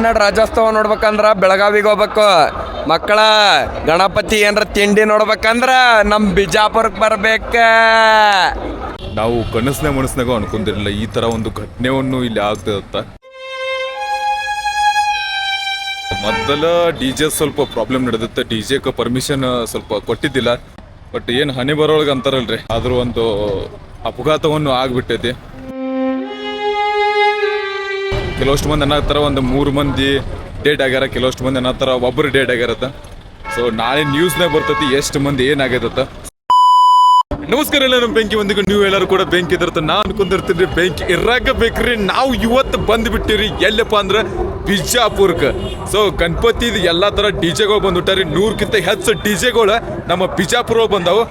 ಕನ್ನಡ ರಾಜ್ಯೋತ್ಸವ ನೋಡ್ಬೇಕಂದ್ರ ಬೆಳಗಾವಿಗೆ ಹೋಗ್ಬೇಕು. ಮಕ್ಕಳ ಗಣಪತಿ ಏನ್ರ ತಿಂಡಿ ನೋಡ್ಬೇಕಂದ್ರ ನಮ್ ಬಿಜಾಪುರಕ್ಕೆ ಬರ್ಬೇಕ. ನಾವು ಕನಸಿನ ಮನಸ್ಸಿನಾಗ ಅನ್ಕೊಂಡಿರಲಿಲ್ಲ, ಈ ತರ ಒಂದು ಘಟನೆಯನ್ನು ಇಲ್ಲಿ ಆಗ್ತದತ್ತ ಮೊದಲ ಡಿ ಜೆ ಸ್ವಲ್ಪ ಪ್ರಾಬ್ಲಮ್ ನಡೆದಿತ್ತು. ಡಿ ಜೆಗೆ ಪರ್ಮಿಷನ್ ಸ್ವಲ್ಪ ಕೊಟ್ಟಿದ್ದಿಲ್ಲ. ಬಟ್ ಏನು ಹನಿ ಬರೋಳಗೆ ಅಂತಾರಲ್ರಿ. ಆದ್ರೂ ಒಂದು ಅಪಘಾತವನ್ನು ಆಗ್ಬಿಟ್ಟೈತಿ ಕೆಲವಷ್ಟು ಮಂದಿ ಅನ್ನತ್ತಾರ ಒಂದು ಮೂರು ಮಂದಿ ಡೇಟ್ ಆಗ್ಯಾರ, ಕೆಲವಷ್ಟು ಮಂದಿ ಅನ್ನತ್ತಾರ ಒಬ್ಬರು ಡೇಟ್ ಆಗ್ಯಾರತ್ತ. ಸೊ ನಾಳೆ ನ್ಯೂಸ್ನಾಗ ಬರ್ತೈತಿ, ಎಷ್ಟು ಮಂದಿ ಏನಾಗ್ಯದತ್ತ ನಮಸ್ಕಾರ ಎಲ್ಲ ನಮ್ಮ ಬೆಂಕಿ ಒಂದಿಗೆ ನೀವು ಎಲ್ಲರೂ ಕೂಡ ಬೆಂಕಿ ಇದಿರ್ತ ನಾ ಅನ್ಕೊಂಡಿರ್ತೀನಿ ಬೆಂಕಿ ಇರಾಕ ಬೇಕ್ರಿ ನಾವು ಇವತ್ತು ಬಂದ್ಬಿಟ್ಟಿರಿ, ಎಲ್ಲಪ್ಪ ಅಂದ್ರೆ ಬಿಜಾಪುರ್ಕ. ಸೊ ಗಣಪತಿ ಎಲ್ಲಾ ತರ ಡಿ ಜೆಗಳು ಬಂದ್ಬಿಟ್ಟಾರಿ. ನೂರಕ್ಕಿಂತ ಹೆಚ್ಚು ಡಿ ಜೆಗಳು ನಮ್ಮ ಬಿಜಾಪುರ ಬಂದಾವು.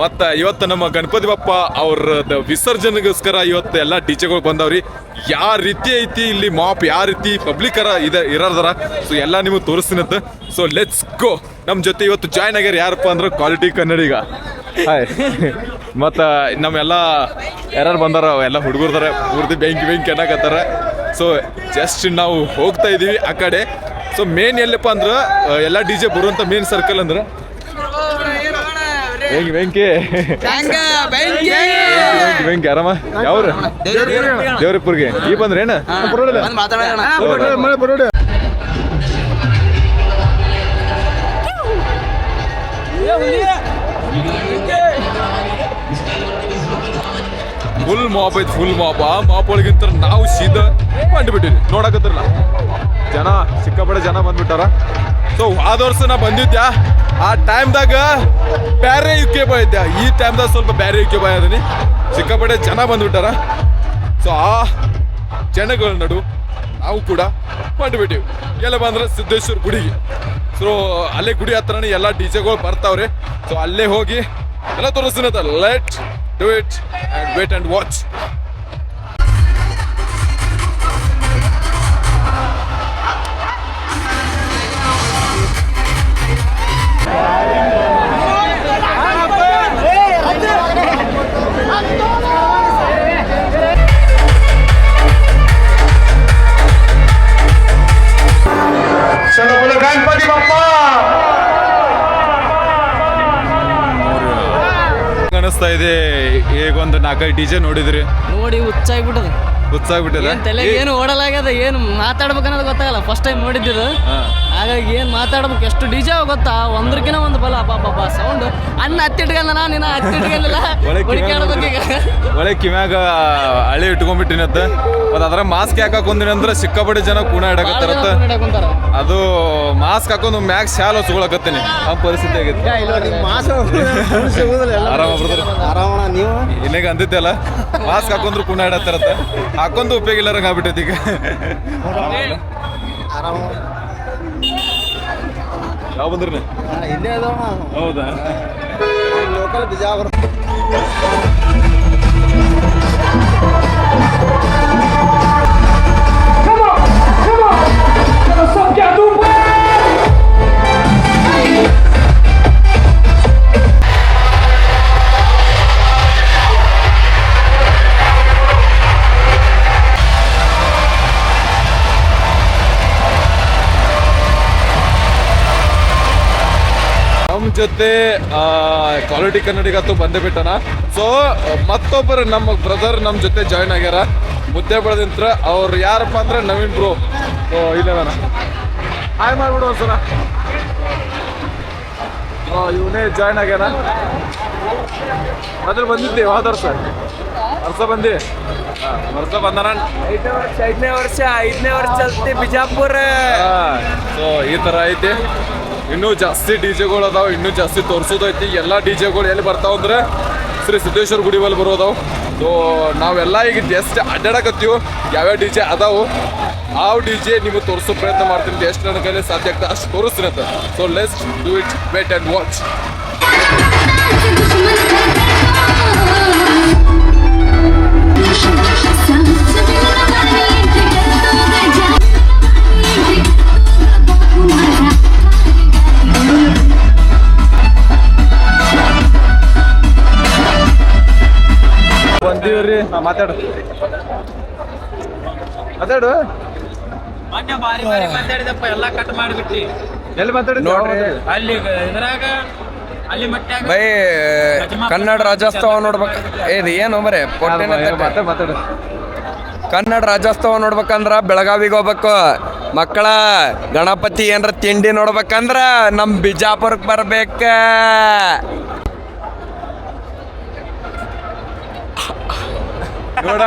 ಮತ್ತ ಇವತ್ತು ನಮ್ಮ ಗಣಪತಿ ಬಪ್ಪ ಅವ್ರ ವಿಸರ್ಜನೆಗೋಸ್ಕರ ಇವತ್ತು ಎಲ್ಲ ಟೀಚರ್ಗಳು ಬಂದವ್ರಿ. ಯಾವ ರೀತಿ ಐತಿ, ಇಲ್ಲಿ ಮಾಪ್ ಯಾವ ರೀತಿ ಪಬ್ಲಿಕ್ ಅರ ಇದೆ ಇರೋದರ ಸೊ ಎಲ್ಲ ನಿಮಗೆ ತೋರಿಸ್ತೀನಂತ. ಸೊ ಲೆಟ್ಸ್ ಗೋ ನಮ್ಮ ಜೊತೆ ಇವತ್ತು ಜಾಯ್ನ್ ಆಗ್ಯಾರ ಯಾರಪ್ಪ ಅಂದ್ರೆ ಕ್ವಾಲಿಟಿ ಕನ್ನಡಿಗ. ಹಾಯ್ ಮತ್ತ ನಮ್ಮೆಲ್ಲ ಯಾರು ಬಂದಾರ ಎಲ್ಲ ಹುಡುಗರ್ದಾರೆ, ಪೂರ್ತಿ ಬೆಂಕಿ ಬೆಂಕಿ ಅನ್ನಕತ್ತಾರ. ಸೊ ಜಸ್ಟ್ ನಾವು ಹೋಗ್ತಾ ಇದ್ದೀವಿ ಆ ಕಡೆ. ಸೊ ಮೇನ್ ಎಲ್ಲಪ್ಪ ಅಂದ್ರೆ ಎಲ್ಲ ಡಿ ಜೆ ಬರುವಂಥ ಮೇನ್ ಸರ್ಕಲ್ ಅಂದ್ರ ಬೆಂಕಿ. ಬೆಂಕಿ ಬೆಂಕಿ. ಬೆಂಕಿ ಆರಾಮ? ಯಾವ್ರ? ದೇವ್ರಿಪ್ಪರ್ಗೆ ಈ ಬಂದ್ರೇನ ಫುಲ್ ಮಾಪ್ ಐತಿ ಫುಲ್ ಮಾಪ್ ಆ ಮಾಪ್ ಒಳಗಿಂತ ನಾವು ಸೀದಾ ಬಂದ್ಬಿಟ್ಟಿವಿ ನೋಡಕತ್ತಿರಲ್ಲ. ಜನ ಸಿಕ್ಕಾಪಡೆ ಜನ ಬಂದ್ಬಿಟ್ಟಾರ. ಸೊ ಆದ ವರ್ಷ ನಾ ಬಂದಿದ್ದೆ ಆ ಟೈಮ್ದಾಗ ಬ್ಯಾರೆ ಯುಕೆ ಬಾಯ್ ಇದ್ದೆ ಈ ಟೈಮ್ದಾಗ ಸ್ವಲ್ಪ ಬೇರೆ ಯುಕೆ ಬಾಯ್ ಅದೀನಿ. ಸಿಕ್ಕಾಪಟ್ಟೆ ಜನ ಬಂದ್ಬಿಟ್ಟಾರ. ಸೊ ಆ ಜನಗಳ ನಡು ನಾವು ಕೂಡ ಬಂದ್ಬಿಟ್ಟಿವಿ. ಎಲ್ಲ ಬಂದ್ರೆ ಸಿದ್ದೇಶ್ವರ ಗುಡಿಗೆ. ಸೊ ಅಲ್ಲೇ ಗುಡಿ ಹತ್ರನೇ ಎಲ್ಲ ಡಿ ಜೆಗಳು ಬರ್ತಾವ್ರೆ. ಸೊ ಅಲ್ಲೇ ಹೋಗಿ ಎಲ್ಲ ತೋರಿಸ್ತೀನಿ let do it and wait and watch ಅನಿಸ್ತಾ ಇದೆ. ಈಗ ಒಂದು ನಾಲ್ಕೈದು ಡಿ ಜೆ ನೋಡಿದ್ರಿ? ನೋಡಿ ಹುಚ್ಚಾಗ್ಬಿಟ್ಟದ. ಗೊತ್ತಾಗ್ಬಿಟ್ಟದ. ತಲೆ ಏನು ಓಡಲಾಗ್ಯದ ಏನು ಮಾತಾಡ್ಬೇಕನ್ನೋದು ಗೊತ್ತಾಗಲ್ಲ. ಫಸ್ಟ್ ಟೈಮ್ ನೋಡಿದ್ದು ಹಾಗಾಗಿ ಏನು ಮಾತಾಡ್ಬೇಕು ಎಷ್ಟು ಡಿಜೆ ಗೊತ್ತಾ? ಒಂದ್ರಕಿನ ಒಂದು ಬಲ. ಪಾಪ ಸೌಂಡ್ ಅನ್ನ ಹತ್ತಿಟ್ಕಲ್ಲ ನಾ ನಿನ್ನ ಹತ್ತಿಟ್ಕಲ್ಲ ಒಳ್ಳೆ ಕಿವ್ಯಾಗ ಹಳೆ ಇಟ್ಕೊಂಡ್ಬಿಟ್ಟಿನತ್ತ ಮತ್ತೆ ಅದ್ರ ಮಾಸ್ಕ್ ಯಾಕೆ ಹಾಕೊಂದಿನಿ ಅಂದ್ರೆ ಸಿಕ್ಕಾಪಟ್ಟೆ ಜನ ಕೂಣ ಇಡಕತ್ತಾರತ್ತ ಅದು ಮಾಸ್ಕ್ ಹಾಕೊಂಡು ಮ್ಯಾಗ್ ಶಾಲ್ ಹೊಚ್ಕೊಳಕತ್ತೀನಿ ಆ ಪರಿಸ್ಥಿತಿ ಆಗೈತಿ ಆರಾಮ ಬ್ರದರ್ ಆರಾಮ ನೀವು? ಇನ್ನೇಗ ಅಂದಿದ್ದೆಲ್ಲ. ಮಾಸ್ಕ್ ಹಾಕೊಂಡ್ರು ಕೂಣ ಇಡತ್ತಾರತ್ತ ಹಾಕೊಂಡ್ ಉಪಯೋಗ ಇಲ್ಲಾರಂಗ ಆಗ್ಬಿಟ್ಟೈತಿ ಈಗ. ಆರಾಮ ಯಾವ ಬಂದ್ರಿ ಹೌದಾ? ಲೋಕಲ್ ಬಿಜಾಪುರ. ನಮ್ಮ ಜೊತೆ ಕ್ವಾಲಿಟಿ ಕನ್ನಡಿಗತ್ತು ಬಂದೇ ಬಿಟ್ಟನ. ಸೊ ಮತ್ತೊಬ್ಬರು ನಮ್ಮ ಬ್ರದರ್ ನಮ್ಮ ಜೊತೆ ಜಾಯ್ನ್ ಆಗ್ಯಾರ. ಮುದ್ದೆ ಬೆಳೆದಿಂತ್ರ ಅವ್ರು ಯಾರಪ್ಪ ಅಂದ್ರೆ ನವೀನ್ ಬ್ರೋ ಸೊ ಇಲ್ಲವನ ಹಾಯ್ ಮಾಡ್ಬಿಡು ಒಂದ್ಸಲ. ಇವನೇ ಜಾಯ್ನ್ ಆಗ್ಯಾನ. ಮೊದಲು ಬಂದಿದ್ದೆ ಯಾವ್ದು ವರ್ಷ? ವರ್ಷ ಬಂದಿ? ವರ್ಷ ಬಂದನ. ಐದನೇ ವರ್ಷ ಐದನೇ ವರ್ಷ ಐದನೇ ವರ್ಷ ಬಿಜಾಪುರ. ಸೊ ಈ ತರ ಐತಿ. ಇನ್ನೂ ಜಾಸ್ತಿ ಡಿ ಜೆಗಳು ಅದಾವ, ಇನ್ನೂ ಜಾಸ್ತಿ ತೋರ್ಸೋದೈತಿ ಎಲ್ಲ ಡಿ ಜೆಗಳು ಎಲ್ಲಿ ಬರ್ತಾವ ಅಂದ್ರೆ ಶ್ರೀ ಸಿದ್ದೇಶ್ವರ ಗುಡಿ ಬಲ್ಲಿ ಬರೋದಾವ್. ಸೊ ನಾವೆಲ್ಲ ಈಗ ಜಸ್ಟ್ ಅಡ್ಡಾಡಕತ್ತೀವಿ. ಯಾವ್ಯಾವ ಡಿ ಜೆ ಅದಾವು ಆ ಡಿ ಜೆ ನಿಮಗೆ ತೋರಿಸೋ ಪ್ರಯತ್ನ ಮಾಡ್ತೀನಿ. ಎಷ್ಟು ನನ್ನ ಕೈಲಿ ಸಾಧ್ಯ ಆಗ್ತದೆ ಅಷ್ಟು ತೋರಿಸ್ತೀನಿ so lest do it wait and watch ಬಂದೀವ್ರಿ ಮಾತಾಡು. ಮಾತಾಡು. ಮೊನ್ನೆ ಬಾರಿ ಬಾರಿ ಮಾತಾಡಿದಪ್ಪ ಎಲ್ಲಾ ಕಟ್ ಮಾಡಿಬಿಟ್ಟಿ. ಎಲ್ಲಿ ಮಾತಾಡಿದ್ರಿ ನೋಡ್ರಿ. ಅಲ್ಲಿ ಇದ್ರಾಗ ಅಲ್ಲಿ ಮಟ್ಟಾಗ ಬೈ ಕನ್ನಡ ರಾಜ್ಯೋತ್ಸವ ನೋಡ್ಬೇಕು. ಇದು ಏನು ಮರೆ ಮಾತಾಡು ಕನ್ನಡ ರಾಜ್ಯೋತ್ಸವ ನೋಡ್ಬೇಕಂದ್ರ ಬೆಳಗಾವಿಗೆ ಹೋಗ್ಬೇಕು. ಮಕ್ಕಳ ಗಣಪತಿ ಏನ್ರ ತಿಂಡಿ ನೋಡ್ಬೇಕಂದ್ರ ನಮ್ ಬಿಜಾಪುರಕ್ಕೆ ಬರ್ಬೇಕ. ಅವರ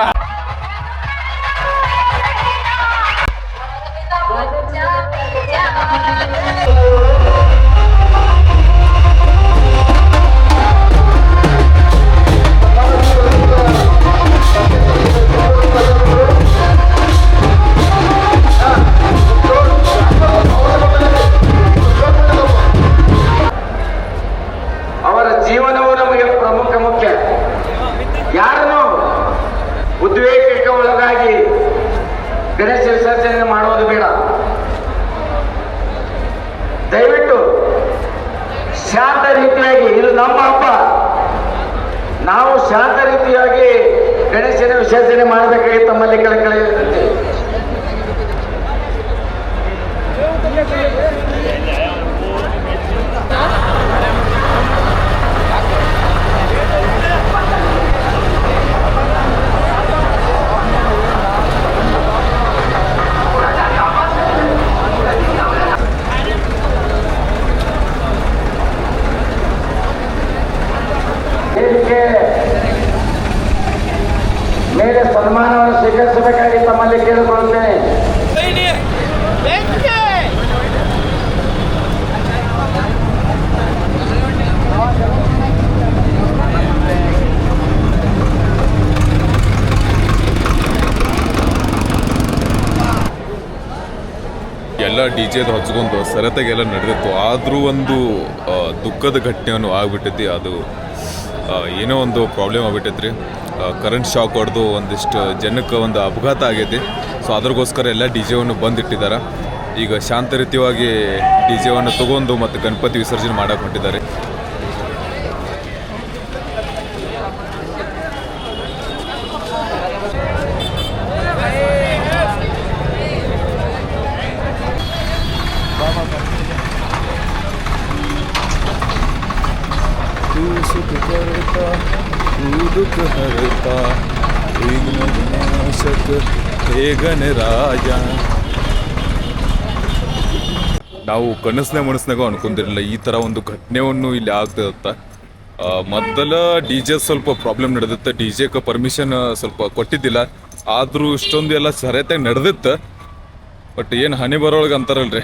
ನಮ್ಮ ಹಬ್ಬ ನಾವು ಶಾಂತ ರೀತಿಯಾಗಿ ಗಣೇಶನ ವಿಸರ್ಜನೆ ಮಾಡಬೇಕಾಗಿ ತಮ್ಮಲ್ಲಿ ಕಳಕಳಿ. ಸನ್ಮಾನವನ್ನು ಸ್ವೀಕರಿಸಬೇಕಾಗಿ ತಮ್ಮಲ್ಲಿ ಕೇಳಿಕೊಳ್ಳುತ್ತೇನೆ. ಎಲ್ಲ ಡಿ ಜೆದು ಹಚ್ಕೊಂಡು ಸರತೆಗೆಲ್ಲ ನಡೆದಿತ್ತು. ಆದರೂ ಒಂದು ದುಃಖದ ಘಟನೆಯನ್ನು ಆಗ್ಬಿಟ್ಟೈತಿ ಅದು ಏನೋ ಒಂದು ಪ್ರಾಬ್ಲಮ್ ಆಗ್ಬಿಟ್ಟೈತ್ರಿ. ಕರೆಂಟ್ ಶಾಕ್ ಹೊಡೆದು ಒಂದಿಷ್ಟು ಜನಕ್ಕೆ ಒಂದು ಅಪಘಾತ ಆಗೈತಿ. ಸೊ ಅದ್ರಗೋಸ್ಕರ ಎಲ್ಲ ಡಿ ಜೆವನ್ನು ಬಂದಿಟ್ಟಿದ್ದಾರೆ. ಈಗ ಶಾಂತ ರೀತಿಯಾಗಿ ಡಿ ಜೆವನ್ನು ತಗೊಂಡು ಮತ್ತು ಗಣಪತಿ ವಿಸರ್ಜನೆ ಮಾಡಕ್ಕೆ ಹೊಂಟಿದ್ದಾರೆ. ರಾಜ? ನಾವು ಕನಸನೇ ಮನಸ್ನಾಗ ಅನ್ಕೊಂಡಿರಲಿಲ್ಲ, ಈ ಥರ ಒಂದು ಘಟನೆಯನ್ನು ಇಲ್ಲಿ ಆಗ್ತದತ್ತ ಮೊದಲ ಡಿ ಜೆ ಸ್ವಲ್ಪ ಪ್ರಾಬ್ಲಮ್ ನಡೆದಿತ್ತು, ಡಿ ಜೆಗೆ ಪರ್ಮಿಷನ್ ಸ್ವಲ್ಪ ಕೊಟ್ಟಿದ್ದಿಲ್ಲ. ಆದರೂ ಇಷ್ಟೊಂದು ಎಲ್ಲ ಸರಿಯಾಗಿ ನಡೆದಿತ್ತು. ಬಟ್ ಏನು ಹನಿ ಬರೋಳಗೆ ಅಂತಾರಲ್ರಿ.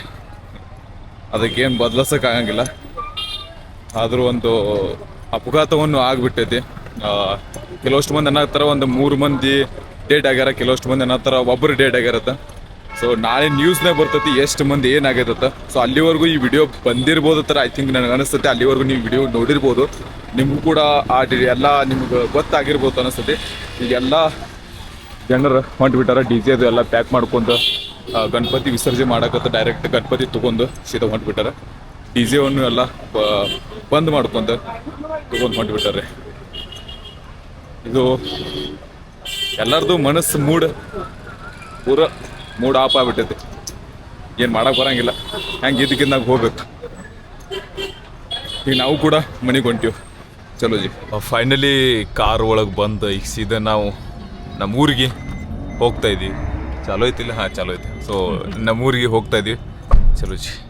ಅದಕ್ಕೇನು ಬದಲಾಸಕ್ಕೆ ಆಗಂಗಿಲ್ಲ. ಆದರೂ ಒಂದು ಅಪಘಾತವನ್ನು ಆಗ್ಬಿಟ್ಟೈತಿ ಕೆಲವಷ್ಟು ಮಂದಿ ಅನ್ನತ್ತಾರ ಒಂದು ಮೂರು ಮಂದಿ ಡೇಟ್ ಆಗ್ಯಾರ, ಕೆಲವಷ್ಟು ಮಂದಿ ಅನ್ನತ್ತಾರ ಒಬ್ಬರು ಡೇಟ್ ಆಗ್ಯಾರತ್ತ ಸೊ ನಾಳೆ ನ್ಯೂಸ್ನಾಗ ಬರ್ತೈತಿ, ಎಷ್ಟು ಮಂದಿ ಏನಾಗೈತತ್ತ ಸೊ ಅಲ್ಲಿವರೆಗೂ ಈ ವಿಡಿಯೋ ಬಂದಿರ್ಬೋದು ಥರ ಐ ಥಿಂಕ್ ನನಗೆ ಅನಿಸ್ತೈತಿ, ಅಲ್ಲಿವರೆಗೂ ನೀವು ವಿಡಿಯೋ ನೋಡಿರ್ಬೋದು. ನಿಮಗೂ ಕೂಡ ಆ ಡಿ, ಎಲ್ಲ ನಿಮ್ಗೆ ಗೊತ್ತಾಗಿರ್ಬೋದು ಅನಿಸ್ತೈತಿ. ಈಗೆಲ್ಲ ಜನರು ಹೊಂಟ್ಬಿಟ್ಟಾರ ಡಿ ಜೆ ಅದು ಎಲ್ಲ ಪ್ಯಾಕ್ ಮಾಡ್ಕೊಂಡು ಗಣಪತಿ ವಿಸರ್ಜನೆ ಮಾಡಕತ್ತ ಡೈರೆಕ್ಟ್ ಗಣಪತಿ ತೊಗೊಂಡು ಸೀದಾ ಹೊಂಟ್ಬಿಟ್ಟಾರ ಡಿ ಜೆವನ್ನು ಎಲ್ಲ ಬಂದ್ ಮಾಡ್ಕೊಂಡು ತೊಗೊಂಡು ಹೊಂಟ್ಬಿಟ್ಟಾರೆ ಇದು ಎಲ್ಲರದು ಮನಸ್ಸು ಮೂಡ್ ಪೂರ ಮೂಡ್ ಆಫ್ ಆಗ್ಬಿಟ್ಟೈತಿ. ಏನು ಮಾಡಕ್ ಬರಂಗಿಲ್ಲ. ಹೆಂಗೆ ಇದಕ್ಕಿಂದಾಗ ಹೋಗ್ಬೇಕು. ಈಗ ನಾವು ಕೂಡ ಮನೆಗೆ ಹೊಂಟೀವಿ ಚಲೋ ಜಿ. ಫೈನಲಿ ಕಾರ್ ಒಳಗೆ ಬಂದು ಈಗ ಸೀದಾ ನಾವು ನಮ್ಮ ಊರಿಗೆ ಹೋಗ್ತಾ ಇದೀವಿ. ಚಲೋ ಐತಿಲ್ಲ? ಹಾಂ, ಚಲೋ ಐತಿ. ಸೊ ನಮ್ಮ ಊರಿಗೆ ಹೋಗ್ತಾ ಇದೀವಿ. ಚಲೋ ಜಿ.